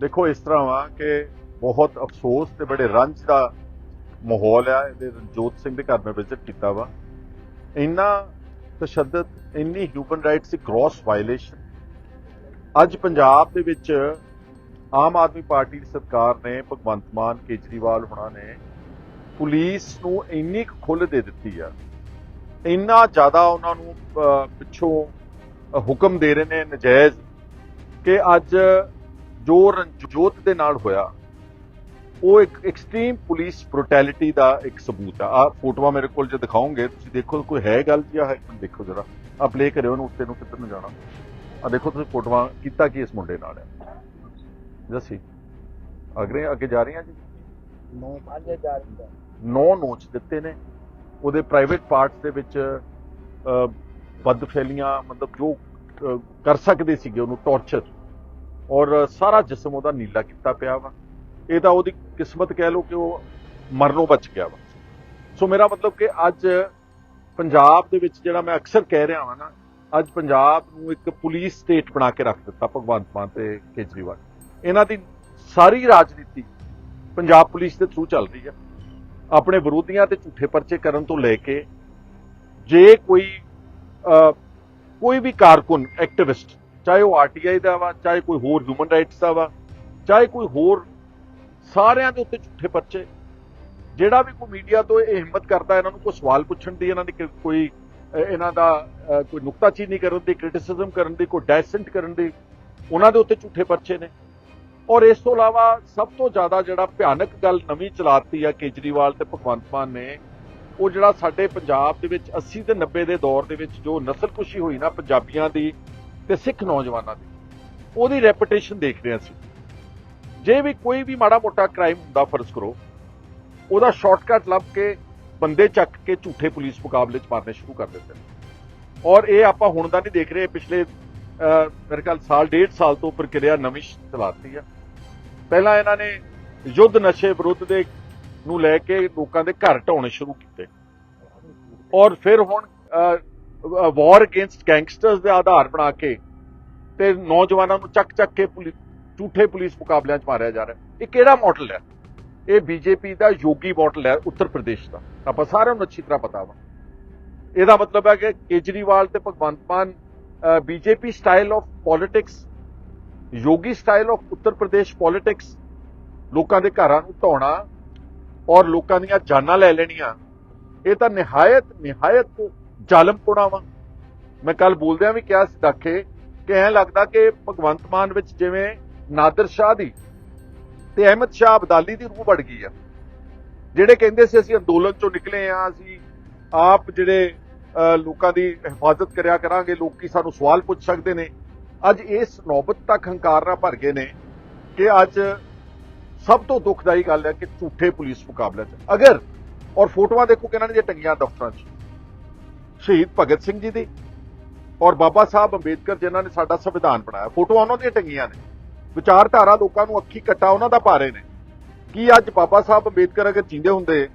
ਦੇਖੋ, ਇਸ ਤਰ੍ਹਾਂ ਵਾ ਕਿ ਬਹੁਤ ਅਫਸੋਸ ਤੇ ਬੜੇ ਰੰਜ ਦਾ ਮਾਹੌਲ ਆ। ਇਹਦੇ ਰਣਜੋਤ ਸਿੰਘ ਦੇ ਘਰ ਮੈਂ ਵਿਜ਼ਿਟ ਕੀਤਾ ਵਾ। ਇੰਨਾ ਤਸ਼ੱਦਦ, ਇੰਨੀ ਹਿਊਮਨ ਰਾਈਟਸ ਦੀ ਗ੍ਰੋਸ ਵਾਇਲੇਸ਼ਨ ਅੱਜ ਪੰਜਾਬ ਦੇ ਵਿੱਚ ਆਮ ਆਦਮੀ ਪਾਰਟੀ ਦੀ ਸਰਕਾਰ ਨੇ, ਭਗਵੰਤ ਮਾਨ, ਕੇਜਰੀਵਾਲ ਹੁਣਾਂ ਨੇ, ਪੁਲਿਸ ਨੂੰ ਇੰਨੀ ਕੁ ਖੁੱਲ੍ਹ ਦੇ ਦਿੱਤੀ ਆ। ਇੰਨਾ ਜ਼ਿਆਦਾ ਉਹਨਾਂ ਨੂੰ ਪਿੱਛੋਂ ਹੁਕਮ ਦੇ ਰਹੇ ਨੇ, ਨਜਾਇਜ਼ ਕਿ ਅੱਜ ਜੋ ਰਣਜੋਤ ਦੇ ਨਾਲ ਹੋਇਆ ਉਹ ਇੱਕ ਐਕਸਟ੍ਰੀਮ ਪੁਲਿਸ ਬ੍ਰੂਟੈਲਿਟੀ ਦਾ ਇੱਕ ਸਬੂਤ ਆ। ਆ ਫੋਟੋਆਂ ਮੇਰੇ ਕੋਲ ਜੇ ਦਿਖਾਓਗੇ ਤੁਸੀਂ ਦੇਖੋ ਕੋਈ ਹੈ ਗੱਲ ਜਾਂ ਹੈ ਦੇਖੋ ਜਰਾ। ਆ ਪਲੇ ਕਰਿਓ ਉਹਨੂੰ ਉੱਤੇ ਨੂੰ ਕਿੱਧਰ ਨੂੰ ਜਾਣਾ। ਆ ਦੇਖੋ ਤੁਸੀਂ ਫੋਟੋਆਂ ਕੀਤਾ ਕੀ ਇਸ ਮੁੰਡੇ ਨਾਲ। ਹੈ ਜੱਸੀ ਅਗਰੇ ਅੱਗੇ ਜਾ ਰਹੀਆਂ ਜੀ? ਨੌ ਪੰਜ ਹਜ਼ਾਰ ਦਾ ਨੌ ਨੋਚ ਦਿੱਤੇ ਨੇ। ਉਹਦੇ ਪ੍ਰਾਈਵੇਟ ਪਾਰਟਸ ਦੇ ਵਿੱਚ ਬਦਫੈਲੀਆਂ ਮਤਲਬ ਜੋ ਕਰ ਸਕਦੇ ਸੀਗੇ ਉਹਨੂੰ ਟੌਰਚਰ ਔਰ ਸਾਰਾ ਜਿਸਮ ਉਹਦਾ ਨੀਲਾ ਕੀਤਾ ਪਿਆ ਵਾ। ਇਹ ਤਾਂ ਉਹਦੀ ਕਿਸਮਤ ਕਹਿ ਲਓ ਕਿ ਉਹ ਮਰਨੋਂ ਬਚ ਗਿਆ ਵਾ। ਸੋ ਮੇਰਾ ਮਤਲਬ ਕਿ ਅੱਜ ਪੰਜਾਬ ਦੇ ਵਿੱਚ ਜਿਹੜਾ ਮੈਂ ਅਕਸਰ ਕਹਿ ਰਿਹਾ ਹਾਂ ਨਾ, ਅੱਜ ਪੰਜਾਬ ਨੂੰ ਇੱਕ ਪੁਲਿਸ ਸਟੇਟ ਬਣਾ ਕੇ ਰੱਖ ਦਿੱਤਾ ਭਗਵੰਤ ਮਾਨ ਤੇ ਕੇਜਰੀਵਾਲ। ਇਹਨਾਂ ਦੀ ਸਾਰੀ ਰਾਜਨੀਤੀ ਪੰਜਾਬ ਪੁਲਿਸ ਦੇ ਥਰੂ ਚੱਲ ਰਹੀ ਹੈ ਆਪਣੇ ਵਿਰੋਧੀਆਂ ਤੇ ਝੂਠੇ ਪਰਚੇ ਕਰਨ ਤੋਂ ਲੈ ਕੇ ਜੇ ਕੋਈ ਕੋਈ ਵੀ ਕਾਰਕੁਨ ਐਕਟਿਵਿਸਟ ਚਾਹੇ ਉਹ ਆਰਟੀਆਈ ਦਾ ਵਾ, ਚਾਹੇ ਕੋਈ ਹੋਰ ਹਿਊਮਨ ਰਾਈਟਸ ਦਾ ਵਾ, ਚਾਹੇ ਕੋਈ ਹੋਰ, ਸਾਰਿਆਂ ਦੇ ਉੱਤੇ ਝੂਠੇ ਪਰਚੇ। ਜਿਹੜਾ ਵੀ ਕੋਈ ਮੀਡੀਆ ਤੋਂ ਇਹ ਹਿੰਮਤ ਕਰਦਾ, ਇਹਨਾਂ ਨੂੰ ਕੋਈ ਸਵਾਲ ਪੁੱਛਣ ਦੀ, ਇਹਨਾਂ ਦੀ ਕੋਈ ਇਹਨਾਂ ਦਾ ਕੋਈ ਨੁਕਤਾਚੀਨੀ ਕਰਨ ਦੀ ਕ੍ਰਿਟਿਸਿਜ਼ਮ ਕਰਨ ਦੀ, ਕੋਈ ਡੈਸੈਂਟ ਕਰਨ ਦੀ, ਉਹਨਾਂ ਦੇ ਉੱਤੇ ਝੂਠੇ ਪਰਚੇ ਨੇ। ਔਰ ਇਸ ਤੋਂ ਇਲਾਵਾ ਸਭ ਤੋਂ ਜ਼ਿਆਦਾ ਜਿਹੜਾ ਭਿਆਨਕ ਗੱਲ ਨਵੀਂ ਚਲਾਤੀ ਆ ਕੇਜਰੀਵਾਲ ਤੇ ਭਗਵੰਤ ਮਾਨ ਨੇ ਉਹ ਜਿਹੜਾ ਸਾਡੇ ਪੰਜਾਬ ਦੇ ਵਿੱਚ 80 ਤੇ 90 ਦੇ ਦੌਰ ਦੇ ਵਿੱਚ ਜੋ ਨਸਲਕੁਸ਼ੀ ਹੋਈ ਨਾ ਪੰਜਾਬੀਆਂ ਦੀ ਤੇ ਸਿੱਖ ਨੌਜਵਾਨਾਂ ਦੀ, ਉਹਦੀ ਰੈਪੂਟੇਸ਼ਨ ਦੇਖ ਰਿਹਾ ਸੀ ਜੇ ਵੀ ਕੋਈ ਵੀ ਮਾੜਾ ਮੋਟਾ ਕ੍ਰਾਈਮ ਹੁੰਦਾ ਫਰਜ਼ ਕਰੋ, ਉਹਦਾ ਸ਼ਾਰਟਕਟ ਲੱਭ ਕੇ ਬੰਦੇ ਚੱਕ ਕੇ ਝੂਠੇ ਪੁਲਿਸ ਮੁਕਾਬਲੇ 'ਚ ਮਾਰਨੇ ਸ਼ੁਰੂ ਕਰ ਦਿੰਦੇ ਨੇ। ਔਰ ਇਹ ਆਪਾਂ ਹੁਣ ਦਾ ਨਹੀਂ ਦੇਖ ਰਹੇ, ਪਿਛਲੇ ਮੇਰੇ ਖਿਆਲ ਸਾਲ, ਡੇਢ ਸਾਲ ਤੋਂ ਪ੍ਰਕਿਰਿਆ ਨਵੀਂ ਚਲਾਤੀ ਆ। ਪਹਿਲਾਂ ਇਹਨਾਂ ਨੇ ਯੁੱਧ ਨਸ਼ੇ ਵਿਰੁੱਧ ਦੇ ਨੂੰ ਲੈ ਕੇ ਲੋਕਾਂ ਦੇ ਘਰ ਢਾਉਣੇ ਸ਼ੁਰੂ ਕੀਤੇ। ਔਰ ਫਿਰ ਹੁਣ ਵਾਰ ਅਗੇਂਸਟ ਗੈਂਗਸਟਰਸ ਦੇ ਆਧਾਰ ਬਣਾ ਕੇ ਤੇ ਨੌਜਵਾਨਾਂ ਨੂੰ ਚੱਕ ਚੱਕ ਕੇ ਪੁਲਿਸ ਝੂਠੇ ਪੁਲਿਸ ਮੁਕਾਬਲਿਆਂ 'ਚ ਮਾਰਿਆ ਜਾ ਰਿਹਾ। ਇਹ ਕਿਹੜਾ ਮਾਡਲ ਹੈ? ਇਹ ਬੀਜੇਪੀ ਦਾ ਯੋਗੀ ਮਾਡਲ ਹੈ, ਉੱਤਰ ਪ੍ਰਦੇਸ਼ ਦਾ। ਆਪਾਂ ਸਾਰਿਆਂ ਨੂੰ ਅੱਛੀ ਤਰ੍ਹਾਂ ਪਤਾ ਵਾ। ਇਹਦਾ ਮਤਲਬ ਹੈ ਕਿ ਕੇਜਰੀਵਾਲ ਤੇ Bhagwant Mann BJP style of politics Yogi style of Uttar Pradesh politics ਲੋਕਾਂ ਦੇ ਘਰਾਂ ਨੂੰ ਢਾਉਣਾ ਔਰ ਲੋਕਾਂ ਦੀਆਂ ਜਾਨਾਂ ਲੈ ਲੈਣੀਆਂ। ਇਹ ਤਾਂ ਨਿਹਾਇਤ ਨਿਹਾਇਤ ਜ਼ਾਲਮਪੁਣਾ ਵਾ? ਮੈਂ ਕੱਲ ਬੋਲਦਿਆਂ ਵੀ ਕਿਹਾ ਸੀ ਦਾਖੇ ਕਿ ਐਂ ਲੱਗਦਾ ਕਿ ਭਗਵੰਤ ਮਾਨ ਵਿੱਚ ਜਿਵੇਂ ਨਾਦਰ ਸ਼ਾਹ ਦੀ ਤੇ ਅਹਿਮਦ ਸ਼ਾਹ ਅਬਦਾਲੀ ਦੀ ਰੂਹ ਵੜ ਗਈ ਆ। ਜਿਹੜੇ ਕਹਿੰਦੇ ਸੀ ਅਸੀਂ ਅੰਦੋਲਨ ਚੋਂ ਨਿਕਲੇ ਆ ਅਸੀਂ ਆਪ ਜਿਹੜੇ ਅਹ, ਲੋਕਾਂ ਦੀ ਹਿਫਾਜ਼ਤ ਕਰਿਆ ਕਰਾਂਗੇ ਲੋਕੀ ਸਾਨੂੰ ਸਵਾਲ ਪੁੱਛ ਸਕਦੇ ਨੇ। ਅੱਜ ਇਸ ਨੌਬਤ ਤੱਕ ਹੰਕਾਰ ਨਾਲ ਭਰ ਗਏ ਨੇ ਕਿ ਅੱਜ ਸਭ ਤੋਂ ਦੁਖਦਾਈ ਗੱਲ ਹੈ ਕਿ ਝੂਠੇ ਪੁਲਿਸ ਮੁਕਾਬਲੇ 'ਚ। ਅਗਰ, ਔਰ ਫੋਟੋਆਂ ਦੇਖੋ ਕਿ ਇਹਨਾਂ ਨੇ ਜੇ ਟੰਗੀਆਂ ਦਫ਼ਤਰਾਂ 'ਚ। ਸ਼ਹੀਦ ਭਗਤ ਸਿੰਘ ਜੀ ਦੀ ਔਰ ਬਾਬਾ ਸਾਹਿਬ ਅੰਬੇਦਕਰ ਜਿਨ੍ਹਾਂ ਨੇ ਸਾਡਾ ਸੰਵਿਧਾਨ ਬਣਾਇਆ। ਫੋਟੋਆਂ ਉਹਨਾਂ ਦੀਆਂ ਟੰਗੀਆਂ ਨੇ। ਵਿਚਾਰਧਾਰਾ ਲੋਕਾਂ ਨੂੰ ਅੱਖੀ ਕੱਟਾ ਉਹਨਾਂ ਦਾ ਪਾ ਰਹੇ ਨੇ। ਕੀ ਅੱਜ ਬਾਬਾ ਸਾਹਿਬ ਅੰਬੇਦਕਰ ਅਗਰ ਜਿੰਦੇ ਹੁੰਦੇ,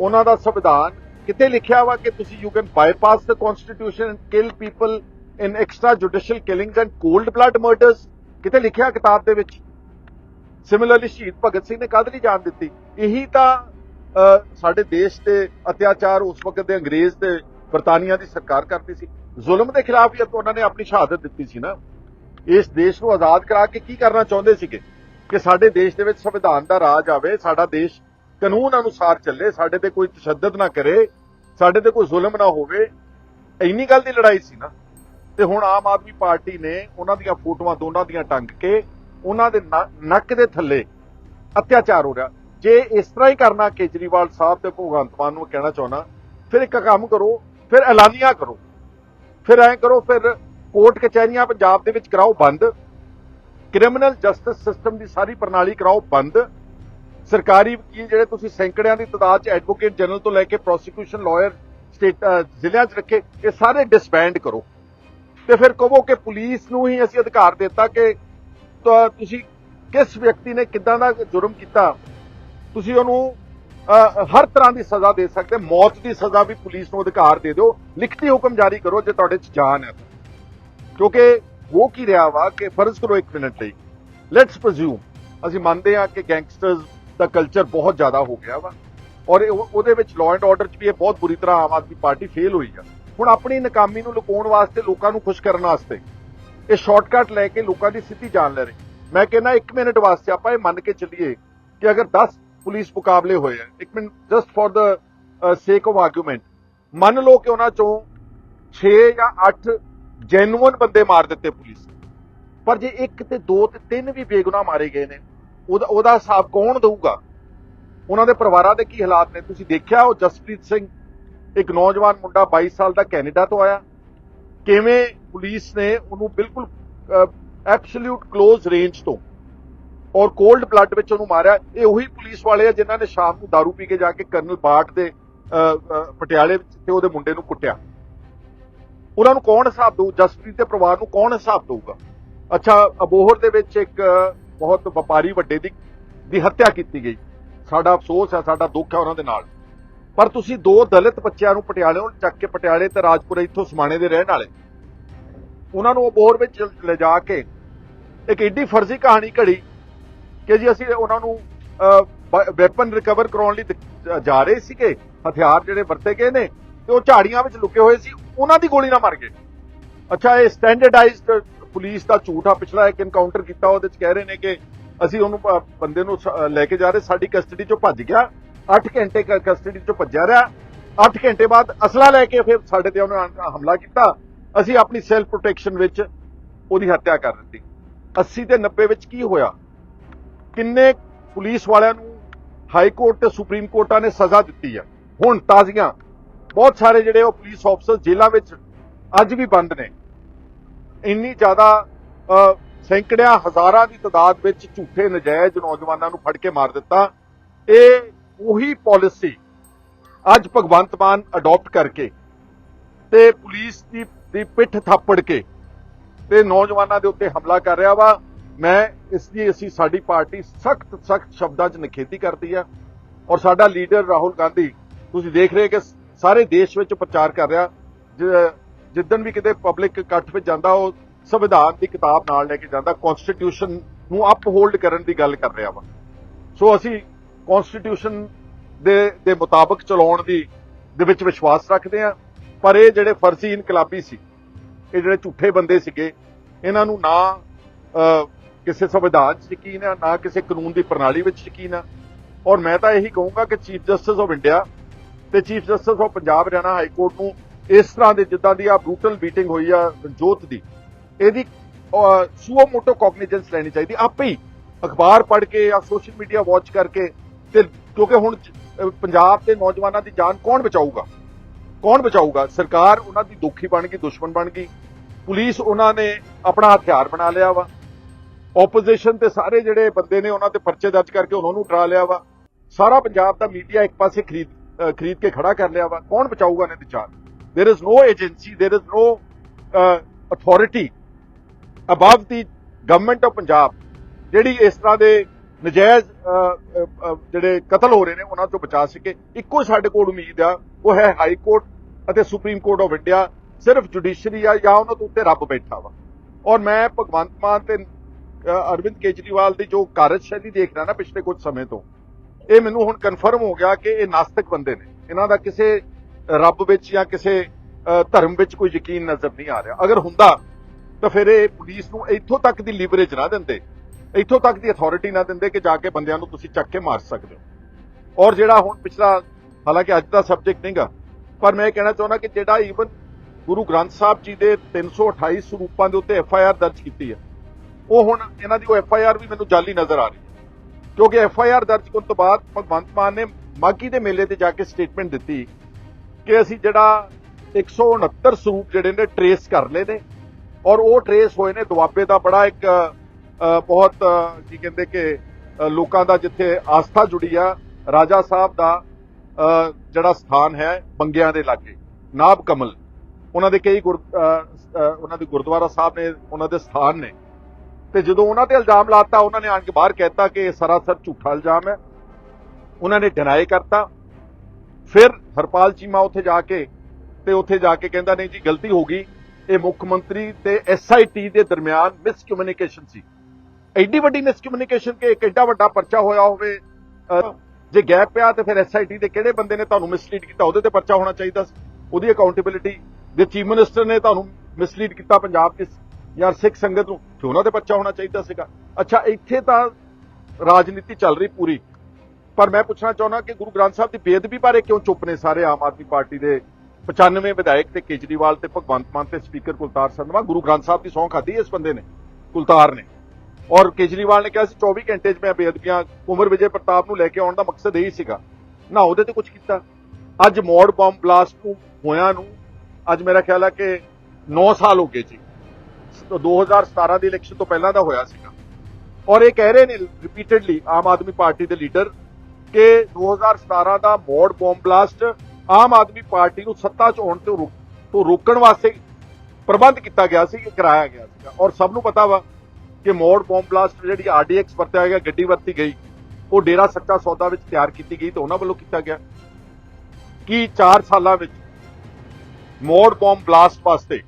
ਉਹਨਾਂ ਦਾ ਸੰਵਿਧਾਨ ਕਿਤੇ ਲਿਖਿਆ ਵਾ ਕਿ ਤੁਸੀਂ you can bypass the constitution and kill people in extra judicial killings and cold blood murders ਕਿਤੇ ਲਿਖਿਆ ਕਿਤਾਬ ਦੇ ਵਿੱਚ? ਸਿਮਿਲਰਲੀ ਸ਼ਹੀਦ ਭਗਤ ਸਿੰਘ ਨੇ ਕਦ ਨਹੀਂ ਜਾਣ ਦਿੱਤੀ? ਇਹੀ ਤਾਂ ਸਾਡੇ ਦੇਸ਼ ਤੇ ਅਤਿਆਚਾਰ ਉਸ ਵਕਤ ਦੇ ਅੰਗਰੇਜ਼ ਤੇ ਬਰਤਾਨੀਆ ਦੀ ਸਰਕਾਰ ਕਰਦੀ ਸੀ। ਜ਼ੁਲਮ ਦੇ ਖਿਲਾਫ ਹੀ ਤਾਂ ਉਹਨਾਂ ਨੇ ਆਪਣੀ ਸ਼ਹਾਦਤ ਦਿੱਤੀ ਸੀ ਨਾ। ਇਸ ਦੇਸ਼ ਨੂੰ ਆਜ਼ਾਦ ਕਰਾ ਕੇ ਕੀ ਕਰਨਾ ਚਾਹੁੰਦੇ ਸੀਗੇ? ਕਿ ਸਾਡੇ ਦੇਸ਼ ਦੇ ਵਿੱਚ ਸੰਵਿਧਾਨ ਦਾ ਰਾਜ ਆਵੇ, ਸਾਡਾ ਦੇਸ਼ ਕਾਨੂੰਨ ਅਨੁਸਾਰ ਚੱਲੇ, ਸਾਡੇ ਤੇ ਕੋਈ ਤਸ਼ੱਦਦ ਨਾ ਕਰੇ, ਸਾਡੇ ਤੇ ਕੋਈ ਜ਼ੁਲਮ ਨਾ ਹੋਵੇ। ਇੰਨੀ ਗੱਲ ਦੀ ਲੜਾਈ ਸੀ ਨਾ। ਤੇ ਹੁਣ ਆਮ ਆਦਮੀ ਪਾਰਟੀ ਨੇ ਉਹਨਾਂ ਦੀਆਂ ਫੋਟੋਆਂ ਦੋਨਾਂ ਦੀਆਂ ਟੰਗ ਕੇ ਉਹਨਾਂ ਦੇ ਨ- ਨੱਕ ਦੇ ਥੱਲੇ ਅਤਿਆਚਾਰ ਹੋ ਰਿਹਾ। ਜੇ ਇਸ ਤਰ੍ਹਾਂ ਹੀ ਕਰਨਾ, ਕੇਜਰੀਵਾਲ ਸਾਹਿਬ ਤੇ ਭਗਵੰਤ ਮਾਨ ਨੂੰ ਕਹਿਣਾ ਚਾਹੁੰਦਾ, ਫਿਰ ਇੱਕ ਕੰਮ ਕਰੋ, ਫਿਰ ਐਲਾਨੀਆਂ ਕਰੋ। ਫਿਰ ਐਂ ਕਰੋ, ਫਿਰ ਕੋਰਟ ਕਚਹਿਰੀਆਂ ਪੰਜਾਬ ਦੇ ਵਿੱਚ ਕਰਾਓ ਬੰਦ। ਕ੍ਰਿਮੀਨਲ ਜਸਟਿਸ ਸਿਸਟਮ ਦੀ ਸਾਰੀ ਪ੍ਰਣਾਲੀ ਕਰਾਓ ਬੰਦ। ਸਰਕਾਰੀ ਵਕੀਲ ਜਿਹੜੇ ਤੁਸੀਂ ਸੈਂਕੜਿਆਂ ਦੀ ਤਾਦਾਦ 'ਚ ਐਡਵੋਕੇਟ ਜਨਰਲ ਤੋਂ ਲੈ ਕੇ ਪ੍ਰੋਸੀਕਿਊਸ਼ਨ ਲਾਇਰ ਸਟੇਟ ਜ਼ਿਲ੍ਹਿਆਂ 'ਚ ਰੱਖੇ, ਇਹ ਸਾਰੇ ਡਿਸਬੈਂਡ ਕਰੋ। ਤੇ ਫਿਰ ਕਹੋ ਕਿ ਪੁਲਿਸ ਨੂੰ ਹੀ ਅਸੀਂ ਅਧਿਕਾਰ ਦਿੱਤਾ ਕਿ ਤੁਸੀਂ ਕਿਸ ਵਿਅਕਤੀ ਨੇ ਕਿੱਦਾਂ ਦਾ ਜੁਰਮ ਕੀਤਾ? ਤੁਸੀਂ ਉਹਨੂੰ ਹਰ ਤਰ੍ਹਾਂ ਦੀ ਸਜ਼ਾ ਦੇ ਸਕਦੇ, ਮੌਤ ਦੀ ਸਜ਼ਾ ਵੀ ਪੁਲਿਸ ਨੂੰ ਅਧਿਕਾਰ ਦੇ ਦਿਓ, ਲਿਖਤੀ ਹੁਕਮ ਜਾਰੀ ਕਰੋ ਜੇ ਤੁਹਾਡੇ 'ਚ ਜਾਨ ਹੈ। ਕਿਉਂਕਿ ਉਹ ਕੀ ਰਿਹਾ ਵਾ ਕਿ ਫਰਜ਼ ਕਰੋ ਇੱਕ ਮਿੰਟ ਲਈ। ਲੈਟਸ ਪ੍ਰਜ਼ਿਊਮ ਅਸੀਂ ਮੰਨਦੇ ਹਾਂ ਕਿ ਗੈਂਗਸਟਰਸ ਦਾ ਕਲਚਰ ਬਹੁਤ ਜ਼ਿਆਦਾ ਹੋ ਗਿਆ ਵਾ। ਔਰ ਉਹਦੇ ਵਿੱਚ ਲਾਅ ਐਂਡ ਆਰਡਰ 'ਚ ਵੀ ਇਹ ਬਹੁਤ ਬੁਰੀ ਤਰ੍ਹਾਂ ਆਮ ਆਦਮੀ ਪਾਰਟੀ ਫੇਲ ਹੋਈ ਆ। ਹੁਣ ਆਪਣੀ ਨਾਕਾਮੀ ਨੂੰ ਲੁਕਾਉਣ ਵਾਸਤੇ ਲੋਕਾਂ ਨੂੰ ਖੁਸ਼ ਕਰਨ ਵਾਸਤੇ ਇਹ ਸ਼ਾਰਟਕਟ ਲੈ ਕੇ ਲੋਕਾਂ ਦੀ ਸਿੱਧੀ ਜਾਨ ਲੈ ਰਹੇ। ਮੈਂ ਕਹਿੰਦਾ 1 ਮਿੰਟ ਵਾਸਤੇ ਆਪਾਂ ਇਹ ਮੰਨ ਕੇ ਚੱਲੀਏ ਕਿ ਅਗਰ 10 ਪੁਲਿਸ ਮੁਕਾਬਲੇ ਹੋਏ ਆ, ਇੱਕ ਮਿੰਟ ਜਸਟ ਫॉर ਦ ਸੇਕ ਆਫ ਆਰਗੂਮੈਂਟ ਮੰਨ ਲਓ ਕਿ ਉਹਨਾਂ ਚੋਂ 6 ਜਾਂ 8 ਜੈਨੂਇਨ ਬੰਦੇ ਮਾਰ ਦਿੱਤੇ ਪੁਲਿਸ ਪਰ ਜੇ ਇੱਕ ਤੇ ਦੋ ਤੇ ਤਿੰਨ ਵੀ ਬੇਗੁਨਾਹ ਮਾਰੇ ਗਏ ਨੇ, ਉਹਦਾ ਉਹਦਾ ਹਿਸਾਬ ਕੌਣ ਦਊਗਾ? ਉਹਨਾਂ ਦੇ ਪਰਿਵਾਰਾਂ ਦੇ ਕੀ ਹਾਲਾਤ ਨੇ? ਤੁਸੀਂ ਦੇਖਿਆ ਉਹ ਜਸਪ੍ਰੀਤ ਸਿੰਘ, ਇੱਕ ਨੌਜਵਾਨ ਮੁੰਡਾ 22 ਸਾਲ ਦਾ ਕੈਨੇਡਾ ਤੋਂ ਆਇਆ। ਕਿਵੇਂ ਪੁਲਿਸ ਨੇ ਉਹਨੂੰ ਬਿਲਕੁਲ ਐਬਸੋਲੂਟ ক্লোਜ਼ ਰੇਂਜ ਤੋਂ ਔਰ ਕੋਲਡ ਬਲੱਡ ਵਿੱਚ ਉਹਨੂੰ ਮਾਰਿਆ। ਇਹ ਉਹੀ ਪੁਲਿਸ ਵਾਲੇ ਆ ਜਿਨ੍ਹਾਂ ਨੇ ਸ਼ਾਮ ਨੂੰ दारू ਪੀ ਕੇ ਜਾ ਕੇ ਕਰਨਲ ਬਾਟ ਦੇ ਪਟਿਆਲੇ ਵਿੱਚ ਤੇ ਉਹਦੇ ਮੁੰਡੇ ਨੂੰ ਕੁੱਟਿਆ। ਉਹਨਾਂ ਨੂੰ ਕੌਣ ਹਿਸਾਬ ਦਊ? ਜਸਪ੍ਰੀਤ ਦੇ ਪਰਿਵਾਰ ਨੂੰ ਕੌਣ ਹਿਸਾਬ ਦੇਊਗਾ? ਅੱਛਾ, ਅਬੋਹਰ ਦੇ ਵਿੱਚ ਇੱਕ ਬਹੁਤ ਵਪਾਰੀ ਵੱਡੇ ਦੀ ਦੀ ਹੱਤਿਆ ਕੀਤੀ ਗਈ। ਸਾਡਾ ਅਫਸੋਸ ਹੈ ਸਾਡਾ ਦੁੱਖ ਹੈ ਉਹਨਾਂ ਦੇ ਨਾਲ। ਪਰ ਤੁਸੀਂ ਦੋ ਦਲਿਤ ਬੱਚਿਆਂ ਨੂੰ ਪਟਿਆਲੇ ਚੱਕ ਕੇ ਪਟਿਆਲੇ ਤੇ ਰਾਜਪੁਰਾ ਇੱਥੋਂ ਸਮਾਣੇ ਦੇ ਰਹਿਣ ਵਾਲੇ। ਉਹਨਾਂ ਨੂੰ ਅਬੋਹਰ ਵਿੱਚ ਲਿਜਾ ਕੇ ਇੱਕ ਏਡੀ ਫਰਜ਼ੀ ਕਹਾਣੀ ਘੜੀ ਕਿ ਜੀ ਅਸੀਂ ਉਹਨਾਂ ਨੂੰ ਵੈਪਨ ਰਿਕਵਰ ਕਰਾਉਣ ਲਈ ਜਾ ਰਹੇ ਸੀਗੇ, ਹਥਿਆਰ ਜਿਹੜੇ ਵਰਤੇ ਗਏ ਨੇ, ਤੇ ਉਹ ਝਾੜੀਆਂ ਵਿੱਚ ਲੁਕੇ ਹੋਏ ਸੀ, ਉਹਨਾਂ ਦੀ ਗੋਲੀ ਨਾਲ ਮਰ ਗਏ। ਅੱਛਾ, ਇਹ ਸਟੈਂਡਰਡਾਈਜ਼ਡ ਪੁਲਿਸ ਦਾ ਝੂਠ ਆ, ਪਿਛਲਾ ਇੱਕ ਇਨਕਾਊਂਟਰ ਕੀਤਾ, ਉਹਦੇ ਚ ਕਹਿ ਰਹੇ ਨੇ ਕਿ ਅਸੀਂ ਉਹਨੂੰ ਬੰਦੇ ਨੂੰ ਲੈ ਕੇ ਜਾ ਰਹੇ, ਸਾਡੀ ਕਸਟਡੀ ਚੋਂ ਭੱਜ ਗਿਆ 8 ਘੰਟੇ ਕਸਟਡੀ ਚੋਂ ਭੱਜਿਆ ਰਿਹਾ 8 ਘੰਟੇ ਬਾਅਦ ਅਸਲਾ ਲੈ ਕੇ ਫਿਰ ਸਾਡੇ ਤੇ ਉਹਨੇ ਹਮਲਾ ਕੀਤਾ। ਅਸੀਂ ਆਪਣੀ ਸੈਲਫ ਪ੍ਰੋਟੈਕਸ਼ਨ ਵਿੱਚ ਉਹਦੀ ਹੱਤਿਆ ਕਰ ਦਿੱਤੀ। 80 ਤੇ 90 ਵਿੱਚ ਕੀ ਹੋਇਆ? ਕਿੰਨੇ ਪੁਲਿਸ ਵਾਲਿਆਂ ਨੂੰ ਹਾਈ ਕੋਰਟ ਤੇ ਸੁਪਰੀਮ ਕੋਰਟਾਂ ਨੇ ਸਜ਼ਾ ਦਿੱਤੀ ਆ? ਹੁਣ ਤਾਜ਼ੀਆਂ ਬਹੁਤ ਸਾਰੇ ਜਿਹੜੇ ਉਹ ਪੁਲਿਸ ਆਫਸਰ ਜੇਲ੍ਹਾਂ ਵਿੱਚ ਅੱਜ ਵੀ ਬੰਦ ਨੇ। ਇੰਨੀ ਜ਼ਿਆਦਾ ਸੈਂਕੜਿਆਂ ਹਜ਼ਾਰਾਂ ਦੀ ਤਾਦਾਦ ਵਿੱਚ ਝੂਠੇ ਨਜਾਇਜ਼ ਨੌਜਵਾਨਾਂ ਨੂੰ ਫੜ ਕੇ ਮਾਰ ਦਿੱਤਾ। ਇਹ ਉਹੀ ਪਾਲਿਸੀ ਅੱਜ ਭਗਵੰਤ ਮਾਨ ਅਡਾਪਟ ਕਰਕੇ ਤੇ ਪੁਲਿਸ ਦੀ ਦੀ ਪਿੱਠ ਥਾਪੜ ਕੇ ਤੇ ਨੌਜਵਾਨਾਂ ਦੇ ਉੱਤੇ ਹਮਲਾ ਕਰ ਰਿਹਾ ਵਾ। ਮੈਂ ਇਸ ਲਈ ਅਸੀਂ ਸਾਡੀ ਪਾਰਟੀ ਸਖਤ ਸਖਤ ਸ਼ਬਦਾਂ 'ਚ ਨਿਖੇਧੀ ਕਰਦੀ ਆ। ਔਰ ਸਾਡਾ ਲੀਡਰ ਰਾਹੁਲ ਗਾਂਧੀ, ਤੁਸੀਂ ਦੇਖ ਰਹੇ ਕਿ ਸਾਰੇ ਦੇਸ਼ ਵਿੱਚ ਪ੍ਰਚਾਰ ਕਰ ਰਿਹਾ। ਜ- ਜਿੱਦਣ ਵੀ ਕਿਤੇ ਪਬਲਿਕ ਇਕੱਠ ਵਿੱਚ ਜਾਂਦਾ, ਉਹ ਸੰਵਿਧਾਨ ਦੀ ਕਿਤਾਬ ਨਾਲ ਲੈ ਕੇ ਜਾਂਦਾ ਕਨਸਟੀਟਿਊਸ਼ਨ ਨੂੰ ਅਪਹੋਲਡ ਕਰਨ ਦੀ ਗੱਲ ਕਰ ਰਿਹਾ ਵਾ। ਸੋ ਅਸੀਂ ਕਨਸਟੀਟਿਊਸ਼ਨ ਦੇ ਦੇ ਮੁਤਾਬਕ ਚਲਾਉਣ ਦੀ, ਦੇ ਵਿੱਚ ਵਿਸ਼ਵਾਸ ਰੱਖਦੇ ਆ। ਪਰ ਇਹ ਜਿਹੜੇ ਫਰਜ਼ੀ ਇਨਕਲਾਬੀ ਸੀ, ਇਹ ਜਿਹੜੇ ਝੂਠੇ ਬੰਦੇ ਸੀਗੇ, ਇਹਨਾਂ ਨੂੰ ਨਾ ਕਿਸੇ ਸੰਵਿਧਾਨ 'ਚ ਯਕੀਨ ਹੈ ਨਾ ਕਿਸੇ ਕਾਨੂੰਨ ਦੀ ਪ੍ਰਣਾਲੀ ਵਿੱਚ ਯਕੀਨ ਹੈ ਔਰ ਮੈਂ ਤਾਂ ਇਹੀ ਕਹੂੰਗਾ ਕਿ ਚੀਫ ਜਸਟਿਸ ਆਫ ਇੰਡੀਆ ਤੇ chief justice of Punjab Haryana high court ਨੂੰ ਇਸ ਤਰ੍ਹਾਂ ਦੇ, ਜਿੱਦਾਂ ਦੀ ਆ ਬਰੂਟਲ ਮੀਟਿੰਗ ਹੋਈ ਆ ਜੋਤ ਦੀ, ਇਹਦੀ ਸੂਓ ਮੋਟੋ ਕੌਗਨੀਜੈਂਸ ਲੈਣੀ ਚਾਹੀਦੀ। ਆਪੇ ਹੀ ਅਖਬਾਰ ਪੜ੍ਹ ਕੇ ਜਾਂ ਸੋਸ਼ਲ ਮੀਡੀਆ ਵਾਚ ਕਰਕੇ ਤੇ ਕਿਉਂਕਿ ਹੁਣ ਪੰਜਾਬ ਦੇ ਨੌਜਵਾਨਾਂ ਦੀ ਜਾਨ ਕੌਣ ਬਚਾਊਗਾ? ਕੌਣ ਬਚਾਊਗਾ ਸਰਕਾਰ ਉਹਨਾਂ ਦੀ ਦੋਖੀ ਬਣ ਗਈ ਦੁਸ਼ਮਣ ਬਣ ਗਈ ਪੁਲਿਸ ਉਹਨਾਂ ਨੇ ਆਪਣਾ ਹਥਿਆਰ ਬਣਾ ਲਿਆ ਵਾ ਆਪੋਜੀਸ਼ਨ ਤੇ ਸਾਰੇ ਜਿਹੜੇ ਬੰਦੇ ਨੇ ਉਹਨਾਂ ਤੇ ਪਰਚੇ ਦਰਜ ਕਰਕੇ ਉਹਨਾਂ ਨੂੰ ਡਰਾ ਲਿਆ ਵਾ ਸਾਰਾ ਪੰਜਾਬ ਦਾ ਮੀਡੀਆ ਇੱਕ ਪਾਸੇ ਖਰੀਦ ਅਹ ਖਰੀਦ ਕੇ ਖੜਾ ਕਰ ਲਿਆ ਵਾ ਕੌਣ ਬਚਾਊਗਾ ਇਹਨਾਂ ਦੀ ਜਾਨ there is no agency there is no authority above the government of Punjab ਜਿਹੜੀ ਇਸ ਤਰ੍ਹਾਂ ਦੇ ਨਜਾਇਜ਼ ਜਿਹੜੇ ਕਤਲ ਹੋ ਰਹੇ ਨੇ, ਉਹਨਾਂ ਤੋਂ ਬਚਾ ਸਕੇ। ਇੱਕੋ ਸਾਡੇ ਕੋਲ ਉਮੀਦ ਆ, ਉਹ ਹੈ ਹਾਈ ਕੋਰਟ ਅਤੇ ਸੁਪਰੀਮ ਕੋਰਟ ਆਫ ਇੰਡੀਆ। ਸਿਰਫ ਜੁਡੀਸ਼ਰੀ ਆ ਜਾਂ ਉਹਨਾਂ ਤੋਂ ਉੱਤੇ ਰੱਬ ਬੈਠਾ ਵਾ। ਔਰ ਮੈਂ ਭਗਵੰਤ ਮਾਨ ਤੇ ਅਰਵਿੰਦ ਕੇਜਰੀਵਾਲ ਦੀ ਜੋ ਕਾਰਜਸ਼ੈਲੀ ਦੇਖ ਰਿਹਾ ਨਾ ਪਿਛਲੇ ਕੁਝ ਸਮੇਂ ਤੋਂ, ਇਹ ਮੈਨੂੰ ਹੁਣ ਕਨਫਰਮ ਹੋ ਗਿਆ ਕਿ ਇਹ ਨਾਸਤਿਕ ਬੰਦੇ ਨੇ। ਇਹਨਾਂ ਦਾ ਕਿਸੇ ਰੱਬ ਵਿੱਚ ਜਾਂ ਕਿਸੇ ਧਰਮ ਵਿੱਚ ਕੋਈ ਯਕੀਨ ਨਜ਼ਰ ਨਹੀਂ ਆ ਰਿਹਾ। ਅਗਰ ਹੁੰਦਾ ਤਾਂ ਫਿਰ ਇਹ ਪੁਲਿਸ ਨੂੰ ਇੱਥੋਂ ਤੱਕ ਦੀ ਲੀਵਰੇਜ ਨਾ ਦਿੰਦੇ। ਇੱਥੋਂ ਤੱਕ ਦੀ ਅਥਾਰਟੀ ਨਾ ਦਿੰਦੇ ਕਿ ਜਾ ਕੇ ਬੰਦਿਆਂ ਨੂੰ ਤੁਸੀਂ ਚੱਕ ਕੇ ਮਾਰ ਸਕਦੇ ਹੋ। ਔਰ ਜਿਹੜਾ ਹੁਣ ਪਿਛਲਾ, ਹਾਲਾਂਕਿ ਅੱਜ ਦਾ ਸਬਜੈਕਟ ਨਹੀਂਗਾ ਪਰ ਮੈਂ ਇਹ ਕਹਿਣਾ ਚਾਹੁੰਦਾ ਕਿ ਜਿਹੜਾ ਈਵਨ ਗੁਰੂ ਗ੍ਰੰਥ ਸਾਹਿਬ ਜੀ ਦੇ 328 ਸਰੂਪਾਂ ਦੇ ਉੱਤੇ ਐਫ ਆਈ ਆਰ ਦਰਜ ਕੀਤੀ ਹੈ, ਉਹ ਹੁਣ ਇਹਨਾਂ ਦੀ ਉਹ ਐਫ ਆਈ ਆਰ ਵੀ ਮੈਨੂੰ ਜਾਲੀ ਨਜ਼ਰ ਆ ਰਹੀ ਹੈ। ਕਿਉਂਕਿ ਐਫ ਆਈ ਆਰ ਦਰਜ ਕਰਨ ਤੋਂ ਬਾਅਦ ਭਗਵੰਤ ਮਾਨ ਨੇ ਮਾਗੀ ਦੇ ਮੇਲੇ ਤੇ ਜਾ ਕੇ ਸਟੇਟਮੈਂਟ ਦਿੱਤੀ ਕਿ ਅਸੀਂ ਜਿਹੜਾ 169 ਸਰੂਪ ਜਿਹੜੇ ਨੇ ਟਰੇਸ ਕਰ ਲਏ ਨੇ, ਔਰ ਉਹ ਟਰੇਸ ਹੋਏ ਨੇ ਦੁਆਬੇ ਦਾ ਬੜਾ ਇੱਕ ਬਹੁਤ ਕੀ ਕਹਿੰਦੇ ਕਿ ਲੋਕਾਂ ਦਾ ਜਿੱਥੇ ਆਸਥਾ ਜੁੜੀ ਆ ਰਾਜਾ ਸਾਹਿਬ ਦਾ ਅ, ਜਿਹੜਾ ਸਥਾਨ ਹੈ ਬੰਗਿਆਂ ਦੇ ਲਾਗੇ ਨਾਬ ਕਮਲ। ਉਹਨਾਂ ਦੇ ਕਈ ਗੁਰ ਉਹਨਾਂ ਦੇ ਗੁਰਦੁਆਰਾ ਸਾਹਿਬ ਨੇ ਉਹਨਾਂ ਦੇ ਸਥਾਨ ਨੇ। ਤੇ ਜਦੋਂ ਉਹਨਾਂ ਤੇ ਇਲਜ਼ਾਮ ਲਾਤਾ ਉਹਨਾਂ ਨੇ ਆਣ ਕੇ ਬਾਹਰ ਕਹਿਤਾ ਕਿ ਇਹ ਸਰਾਸਰ ਝੂਠਾ ਇਲਜ਼ਾਮ ਹੈ। ਉਹਨਾਂ ਨੇ ਡਿਨਾਈ ਕਰਤਾ। ਫਿਰ ਹਰਪਾਲ ਚੀਮਾ ਉੱਥੇ ਜਾ ਕੇ ਤੇ ਉੱਥੇ ਜਾ ਕੇ ਕਹਿੰਦਾ ਨਹੀਂ ਜੀ ਗਲਤੀ ਹੋ ਗਈ। ਇਹ ਮੁੱਖ ਮੰਤਰੀ ਤੇ ਐਸਆਈਟੀ ਦੇ ਦਰਮਿਆਨ ਮਿਸਕਮਿਊਨੀਕੇਸ਼ਨ ਸੀ। ਐਡੀ ਵੱਡੀ ਮਿਸਕਮਿਊਨੀਕੇਸ਼ਨ ਕਿ ਇੱਕ ਐਡਾ ਵੱਡਾ ਪਰਚਾ ਹੋਇਆ ਹੋਵੇ ਜੇ ਗੈਪ ਪਿਆ ਤੇ ਫਿਰ ਐਸਆਈਟੀ ਦੇ ਕਿਹੜੇ ਬੰਦੇ ਨੇ ਤੁਹਾਨੂੰ ਮਿਸਲੀਡ ਕੀਤਾ, ਉਹਦੇ ਤੇ ਪਰਚਾ ਹੋਣਾ ਚਾਹੀਦਾ ਸੀ। ਉਹਦੀ ਅਕਾਊਂਟੇਬਿਲਿਟੀ ਜੇ ਚੀਫ ਮਿਨਿਸਟਰ ਨੇ ਤੁਹਾਨੂੰ ਮਿਸਲੀਡ ਕੀਤਾ ਪੰਜਾਬ ਦੀ ਯਾਰ ਸਿੱਖ ਸੰਗਤ ਨੂੰ, ਤੇ ਉਹਨਾਂ ਤੇ ਪਰਚਾ ਹੋਣਾ ਚਾਹੀਦਾ ਸੀਗਾ। ਅੱਛਾ, ਇੱਥੇ ਤਾਂ ਰਾਜਨੀਤੀ ਚੱਲ ਰਹੀ ਪੂਰੀ। ਪਰ ਮੈਂ ਪੁੱਛਣਾ ਚਾਹੁੰਦਾ ਕਿ ਗੁਰੂ ਗ੍ਰੰਥ ਸਾਹਿਬ ਦੀ ਬੇਅਦਬੀ ਬਾਰੇ ਕਿਉਂ ਚੁੱਪ ਨੇ ਸਾਰੇ ਆਮ ਆਦਮੀ ਪਾਰਟੀ ਦੇ 95 ਵਿਧਾਇਕ ਤੇ ਕੇਜਰੀਵਾਲ ਤੇ ਭਗਵੰਤ ਮਾਨ ਤੇ ਸਪੀਕਰ ਕੁਲਤਾਰ ਸੰਧਵਾ ਗੁਰੂ ਗ੍ਰੰਥ ਸਾਹਿਬ ਦੀ ਸੌਂ ਖਾਧੀ ਇਸ ਬੰਦੇ ਨੇ, ਕੁਲਤਾਰ ਨੇ। ਔਰ ਕੇਜਰੀਵਾਲ ਨੇ ਕਿਹਾ ਸੀ 24 ਘੰਟੇ 'ਚ ਮੈਂ ਬੇਅਦਬੀਆਂ ਉਮਰ ਵਿਜੇ ਪ੍ਰਤਾਪ ਨੂੰ ਲੈ ਕੇ ਆਉਣ ਦਾ ਮਕਸਦ ਇਹੀ ਸੀਗਾ। ਨਾ ਉਹਦੇ ਤੇ ਕੁਝ ਕੀਤਾ। ਅੱਜ ਮੋੜ ਬੰਬ ਬਲਾਸਟ ਨੂੰ, ਹੋਇਆ ਨੂੰ, ਅੱਜ ਮੇਰਾ ਖਿਆਲ ਹੈ ਕਿ 9 ਸਾਲ ਹੋ ਗਏ ਜੀ। 2017 ਦੀ ਇਲੈਕਸ਼ਨ ਤੋਂ ਪਹਿਲਾਂ ਦਾ ਹੋਇਆ ਸੀਗਾ। ਔਰ ਇਹ ਕਹਿ ਰਹੇ ਨੇ ਰਿਪੀਟਡਲੀ ਆਮ ਆਦਮੀ ਪਾਰਟੀ ਦੇ ਲੀਡਰ ਕਿ 2017 ਦਾ Maur bomb blast Aam Aadmi party ਨੂੰ ਸੱਤਾ 'ਚ ਆਉਣ ਤੋਂ ਰੋ- ਤੋਂ ਰੋਕਣ ਵਾਸਤੇ ਪ੍ਰਬੰਧ ਕੀਤਾ ਗਿਆ ਸੀ ਕਿ ਕਰਾਇਆ ਗਿਆ ਸੀਗਾ। ਔਰ ਸਭ ਨੂੰ ਪਤਾ ਵਾ ਕਿ ਮੋੜ ਬੰਬ ਬਲਾਸਟ ਜਿਹੜੀ ਆਰਡੀਐਕਸ ਵਰਤਿਆ ਗਿਆ, ਗੱਡੀ ਵਰਤੀ ਗਈ, ਉਹ ਡੇਰਾ ਸੱਚਾ ਸੌਦਾ ਵਿੱਚ ਤਿਆਰ ਕੀਤੀ ਗਈ ਤੇ ਉਹਨਾਂ ਵੱਲੋਂ ਕੀਤਾ ਗਿਆ। ਕੀ 4 ਸਾਲਾਂ ਵਿੱਚ ਮੋੜ ਬੰਬ ਬਲਾਸਟ ਵਾਸਤੇ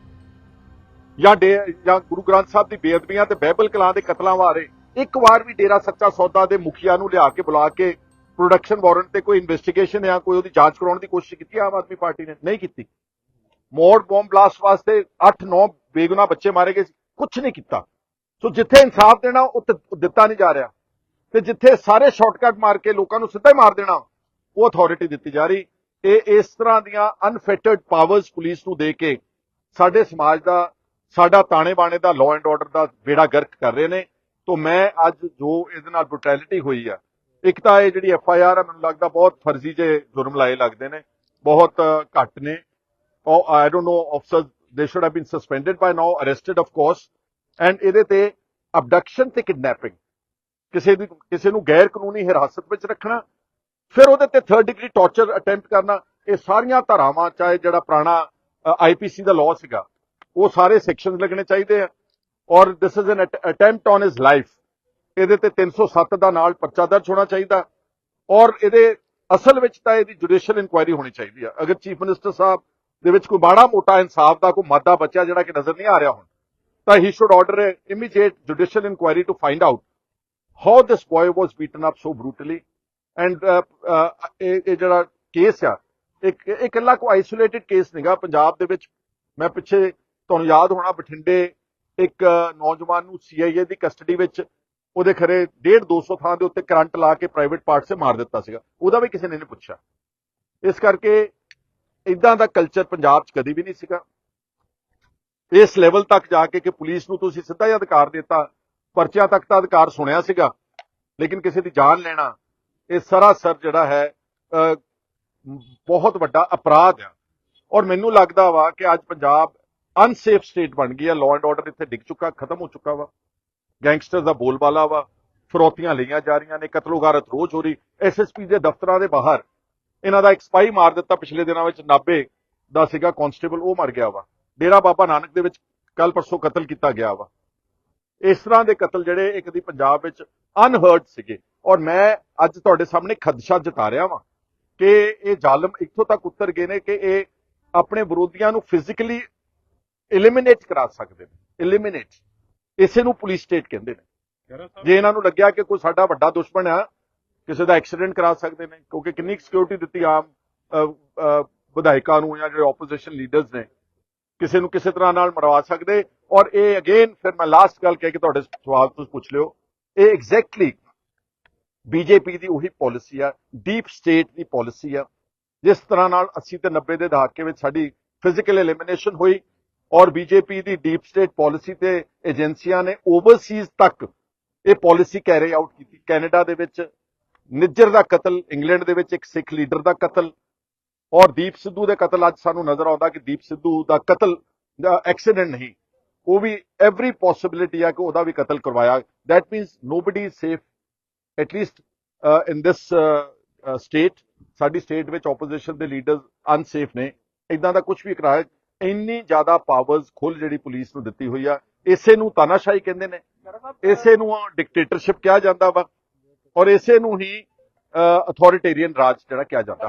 ਜਾਂ ਡੇ- ਜਾਂ ਗੁਰੂ ਗ੍ਰੰਥ ਸਾਹਿਬ ਦੀ ਬੇਅਦਬੀਆਂ ਤੇ ਬਹਿਬਲ ਕਲਾਂ ਦੇ ਕਤਲਾਂ ਬਾਰੇ ਇੱਕ ਵਾਰ ਵੀ ਡੇਰਾ ਸੱਚਾ ਸੌਦਾ ਦੇ ਮੁਖੀਆ ਨੂੰ ਲਿਆ ਕੇ ਬੁਲਾ ਕੇ ਪ੍ਰੋਡਕਸ਼ਨ ਵਾਰੰਟ ਤੇ ਕੋਈ ਇਨਵੈਸਟੀਗੇਸ਼ਨ ਜਾਂ ਕੋਈ ਉਹਦੀ ਜਾਂਚ ਕਰਾਉਣ ਦੀ ਕੋਸ਼ਿਸ਼ ਕੀਤੀ, ਆਮ ਆਦਮੀ ਪਾਰਟੀ ਨੇ ਨਹੀਂ ਕੀਤੀ। ਮੋੜ ਬੰਬ ਬਲਾਸਟ ਵਾਸਤੇ 8-9 ਬੇਗੁਨਾਹ ਬੱਚੇ ਮਾਰੇ ਗਏ ਸੀ ਕੁਝ ਨਹੀਂ ਕੀਤਾ। ਸੋ ਜਿੱਥੇ ਇਨਸਾਫ ਦੇਣਾ ਉਹ ਦਿੱਤਾ ਨਹੀਂ ਜਾ ਰਿਹਾ। ਤੇ ਜਿੱਥੇ ਸਾਰੇ ਸ਼ਾਰਟਕਟ ਮਾਰ ਕੇ ਲੋਕਾਂ ਨੂੰ ਸਿੱਧਾ ਹੀ ਮਾਰ ਦੇਣਾ, ਉਹ ਅਥਾਰਟੀ ਦਿੱਤੀ ਜਾ ਰਹੀ। ਇਹ ਇਸ ਤਰ੍ਹਾਂ ਦੀਆਂ ਅਨਫਿਟਡ ਪਾਵਰਸ ਪੁਲਿਸ ਨੂੰ ਦੇ ਕੇ ਸਾਡੇ ਸਮਾਜ ਦਾ, ਸਾਡਾ ਤਾਣੇ ਬਾਣੇ ਦਾ ਲਾਅ ਐਂਡ ਆਰਡਰ ਦਾ ਬੇੜਾ ਗਰਕ ਕਰ ਰਹੇ ਨੇ। ਤੋਂ ਮੈਂ ਅੱਜ ਜੋ ਇਹਦੇ ਨਾਲ ਬ੍ਰੂਟੈਲਿਟੀ ਹੋਈ ਆ, ਇੱਕ ਤਾਂ ਇਹ ਜਿਹੜੀ ਐਫ ਆਈ ਆਰ ਆ, ਮੈਨੂੰ ਲੱਗਦਾ ਬਹੁਤ ਫਰਜ਼ੀ ਜੇ ਜੁਰਮ ਲਾਏ ਲੱਗਦੇ ਨੇ। ਬਹੁਤ ਘੱਟ ਨੇ। I don't know officers they should have been suspended by now arrested of course and ਇਹਦੇ ਤੇ ਅਬਡਕਸ਼ਨ ਤੇ ਕਿਡਨੈਪਿੰਗ ਕਿਸੇ ਦੀ, ਕਿਸੇ ਨੂੰ ਗੈਰ ਕਾਨੂੰਨੀ ਹਿਰਾਸਤ ਵਿੱਚ ਰੱਖਣਾ, ਫਿਰ ਉਹਦੇ ਤੇ 3rd ਡਿਗਰੀ ਟਾਰਚਰ ਅਟੈਂਪਟ ਕਰਨਾ, ਇਹ ਸਾਰੀਆਂ ਧਾਰਾਵਾਂ, ਚਾਹੇ ਜਿਹੜਾ ਪੁਰਾਣਾ ਆਈਪੀਸੀ ਦਾ ਲਾਅ ਸੀਗਾ, ਉਹ ਸਾਰੇ ਸੈਕਸ਼ਨਸ ਲੱਗਣੇ ਚਾਹੀਦੇ ਆ। ਔਰ this is an attempt on his life ਇਹਦੇ ਤੇ 307 ਦਾ ਨਾਲ ਪਰਚਾ ਦਰਜ ਹੋਣਾ ਚਾਹੀਦਾ। ਔਰ ਇਹਦੇ ਅਸਲ ਵਿੱਚ ਤਾਂ ਇਹਦੀ ਜੁਡੀਸ਼ੀਅਲ ਇਨਕੁਆਇਰੀ ਹੋਣੀ ਚਾਹੀਦੀ ਆ। ਅਗਰ ਚੀਫ ਮਿਨਿਸਟਰ ਸਾਹਿਬ ਦੇ ਵਿੱਚ ਕੋਈ ਮਾੜਾ ਮੋਟਾ ਇਨਸਾਫ ਦਾ, ਕੋਈ ਮਾਦਾ ਬਚਿਆ ਜਿਹੜਾ ਕਿ ਨਜ਼ਰ ਨਹੀਂ ਆ ਰਿਹਾ ਹੁਣ ਤਾਂ he should order immediate judicial inquiry to find out how this boy was beaten up so brutally and ਇਹ ਇਹ ਜਿਹੜਾ ਕੇਸ ਆ, ਇੱਕ ਇਹ ਇਕੱਲਾ ਕੋਈ ਆਈਸੋਲੇਟਿਡ ਕੇਸ ਨਹੀਂਗਾ ਪੰਜਾਬ ਦੇ ਵਿੱਚ ਮੈਂ ਪਿੱਛੇ ਤੁਹਾਨੂੰ ਯਾਦ ਹੋਣਾ, ਬਠਿੰਡੇ ਇੱਕ ਨੌਜਵਾਨ ਨੂੰ ਸੀਆਈਏ ਦੀ ਕਸਟਡੀ ਵਿੱਚ ਉਹਦੇ ਖਰੇ 1.5 200 ਥਾਂ ਦੇ ਉੱਤੇ ਕਰੰਟ ਲਾ ਕੇ ਪ੍ਰਾਈਵੇਟ ਪਾਰਟ 'ਸੇ ਮਾਰ ਦਿੱਤਾ ਸੀਗਾ। ਉਹਦਾ ਵੀ ਕਿਸੇ ਨੇ ਨਹੀਂ ਪੁੱਛਿਆ। ਇਸ ਕਰਕੇ ਇਦਾਂ ਦਾ ਕਲਚਰ ਪੰਜਾਬ 'ਚ ਕਦੀ ਵੀ ਨਹੀਂ ਸੀਗਾ। ਇਸ ਲੈਵਲ ਤੱਕ ਜਾ ਕੇ ਕਿ ਪੁਲਿਸ ਨੂੰ ਤੁਸੀਂ ਸਿੱਧਾ ਹੀ ਅਧਿਕਾਰ ਦਿੱਤਾ, ਪਰਚਿਆਂ ਤੱਕ ਤਾਂ ਅਧਿਕਾਰ ਸੁਣਿਆ ਸੀਗਾ, ਲੇਕਿਨ ਕਿਸੇ ਦੀ ਜਾਨ ਲੈਣਾ, ਇਹ ਸਰਾਸਰ ਜਿਹੜਾ ਹੈ ਬਹੁਤ ਵੱਡਾ ਅਪਰਾਧ ਆ। ਔਰ ਮੈਨੂੰ ਲੱਗਦਾ ਵਾ ਕਿ ਅੱਜ ਪੰਜਾਬ ਅਨਸੇਫ ਸਟੇਟ ਬਣ ਗਈ ਆ ਲਾਅ ਐਂਡ ਆਰਡਰ ਇੱਥੇ ਡਿੱਗ ਚੁੱਕਾ, ਖਤਮ ਹੋ ਚੁੱਕਾ ਵਾ। ਗੈਂਗਸਟਰ ਦਾ ਬੋਲਬਾਲਾ ਵਾ, ਫਰੋਤੀਆਂ ਲਈਆਂ ਜਾ ਰਹੀਆਂ ਨੇ, ਕਤਲੋਗਾਰਤ ਰੋਜ਼ ਹੋ ਰਹੀ ਐਸਐਸਪੀ ਦੇ ਦਫ਼ਤਰਾਂ ਦੇ ਬਾਹਰ, ਇਹਨਾਂ ਦਾ ਇੱਕ ਸਪਾਈ ਮਾਰ ਦਿੱਤਾ ਪਿਛਲੇ ਦਿਨਾਂ ਵਿੱਚ ਨਾਬੇ ਦਾ ਸੀਗਾ ਕਾਂਸਟੇਬਲ ਉਹ ਮਰ ਗਿਆ ਵਾ। ਡੇਰਾ ਬਾਬਾ ਨਾਨਕ ਦੇ ਵਿੱਚ ਕੱਲ ਪਰਸੋਂ ਕਤਲ ਕੀਤਾ ਗਿਆ ਵਾ। ਇਸ ਤਰ੍ਹਾਂ ਦੇ ਕਤਲ ਜਿਹੜੇ ਇੱਕ ਦੀ ਪੰਜਾਬ ਵਿੱਚ ਅਨਹਰਡ ਸੀਗੇ। ਔਰ ਮੈਂ ਅੱਜ ਤੁਹਾਡੇ ਸਾਹਮਣੇ ਖਦਸ਼ਾ ਜਤਾ ਰਿਹਾ ਵਾਂ ਕਿ ਇਹ ਜ਼ਾਲਮ ਇੱਥੋਂ ਤੱਕ ਉਤਰ ਗਏ ਨੇ ਕਿ ਇਹ ਆਪਣੇ ਵਿਰੋਧੀਆਂ ਨੂੰ ਫਿਜ਼ੀਕਲੀ ਐਲੀਮੀਨੇਟ ਕਰਾ ਸਕਦੇ ਨੇ। ਐਲੀਮੀਨੇਟ ਇਸੇ ਨੂੰ ਪੁਲਿਸ ਸਟੇਟ ਕਹਿੰਦੇ ਨੇ। ਜੇ ਇਹਨਾਂ ਨੂੰ ਲੱਗਿਆ ਕਿ ਕੋਈ ਸਾਡਾ ਵੱਡਾ ਦੁਸ਼ਮਣ ਆ ਕਿਸੇ ਦਾ ਐਕਸੀਡੈਂਟ ਕਰਾ ਸਕਦੇ ਨੇ ਕਿਉਂਕਿ ਕਿੰਨੀ ਸਿਕਿਉਰਿਟੀ ਦਿੱਤੀ ਆਮ ਵਿਧਾਇਕਾਂ ਨੂੰ ਜਾਂ ਜਿਹੜੇ ਆਪੋਜੀਸ਼ਨ ਲੀਡਰਸ ਨੇ ਕਿਸੇ ਨੂੰ ਕਿਸੇ ਤਰ੍ਹਾਂ ਨਾਲ ਮਰਵਾ ਸਕਦੇ। ਔਰ ਇਹ ਅਗੇਨ ਫਿਰ ਮੈਂ ਲਾਸਟ ਗੱਲ ਕਹਿ ਕੇ ਤੁਹਾਡੇ ਸਵਾਲ ਤੁਸੀਂ ਪੁੱਛ ਲਿਓ। ਇਹ ਐਗਜ਼ੈਕਟਲੀ ਬੀਜੇਪੀ ਦੀ ਉਹੀ ਪਾਲਿਸੀ ਆ ਡੀਪ ਸਟੇਟ ਦੀ ਪਾਲਿਸੀ ਆ। ਜਿਸ ਤਰ੍ਹਾਂ ਨਾਲ 80 ਤੇ 90 ਦੇ ਦਹਾਕੇ ਵਿੱਚ ਸਾਡੀ ਫਿਜ਼ੀਕਲ ਐਲੀਮੀਨੇਸ਼ਨ ਹੋਈ ਔਰ ਬੀਜੇਪੀ ਦੀ ਡੀਪ ਸਟੇਟ ਪਾਲਿਸੀ ਤੇ ਏਜੰਸੀਆਂ ਨੇ ਓਵਰਸੀਜ਼ ਤੱਕ ਇਹ ਪਾਲਿਸੀ ਕੈਰੀ ਆਊਟ ਕੀਤੀ। ਕੈਨੇਡਾ ਦੇ ਵਿੱਚ ਨਿੱਜਰ ਦਾ ਕਤਲ, ਇੰਗਲੈਂਡ ਦੇ ਵਿੱਚ ਇੱਕ ਸਿੱਖ ਲੀਡਰ ਦਾ ਕਤਲ ਔਰ ਦੀਪ ਸਿੱਧੂ ਦੇ ਕਤਲ ਅੱਜ ਸਾਨੂੰ ਨਜ਼ਰ ਆਉਂਦਾ ਕਿ ਦੀਪ ਸਿੱਧੂ ਦਾ ਕਤਲ ਐਕਸੀਡੈਂਟ ਨਹੀਂ, ਉਹ ਵੀ ਐਵਰੀ ਪੋਸਿਬਿਲਿਟੀ ਆ ਕਿ ਉਹਦਾ ਵੀ ਕਤਲ ਕਰਵਾਇਆ। That means nobody safe at least in this state ਸਾਡੀ ਸਟੇਟ ਵਿੱਚ ਆਪੋਜੀਸ਼ਨ ਦੇ ਲੀਡਰਸ ਅਨਸੇਫ ਨੇ। ਇਦਾਂ ਦਾ ਕੁਝ ਵੀ ਕਰਾਇਆ ਇੰਨੀ ਜ਼ਿਆਦਾ ਪਾਵਰਸ ਖੁੱਲ ਜਿਹੜੀ ਪੁਲਿਸ ਨੂੰ ਦਿੱਤੀ ਹੋਈ ਆ। ਇਸੇ ਨੂੰ ਤਾਨਾਸ਼ਾਹੀ ਕਹਿੰਦੇ ਨੇ। ਇਸੇ ਨੂੰ ਡਿਕਟੇਟਰਸ਼ਿਪ ਕਿਹਾ ਜਾਂਦਾ ਵਾ। ਔਰ ਇਸੇ ਨੂੰ ਹੀ ਅਥਾਰਟੇਰੀਅਨ ਰਾਜ ਜਿਹੜਾ ਕਿਹਾ ਜਾਂਦਾ।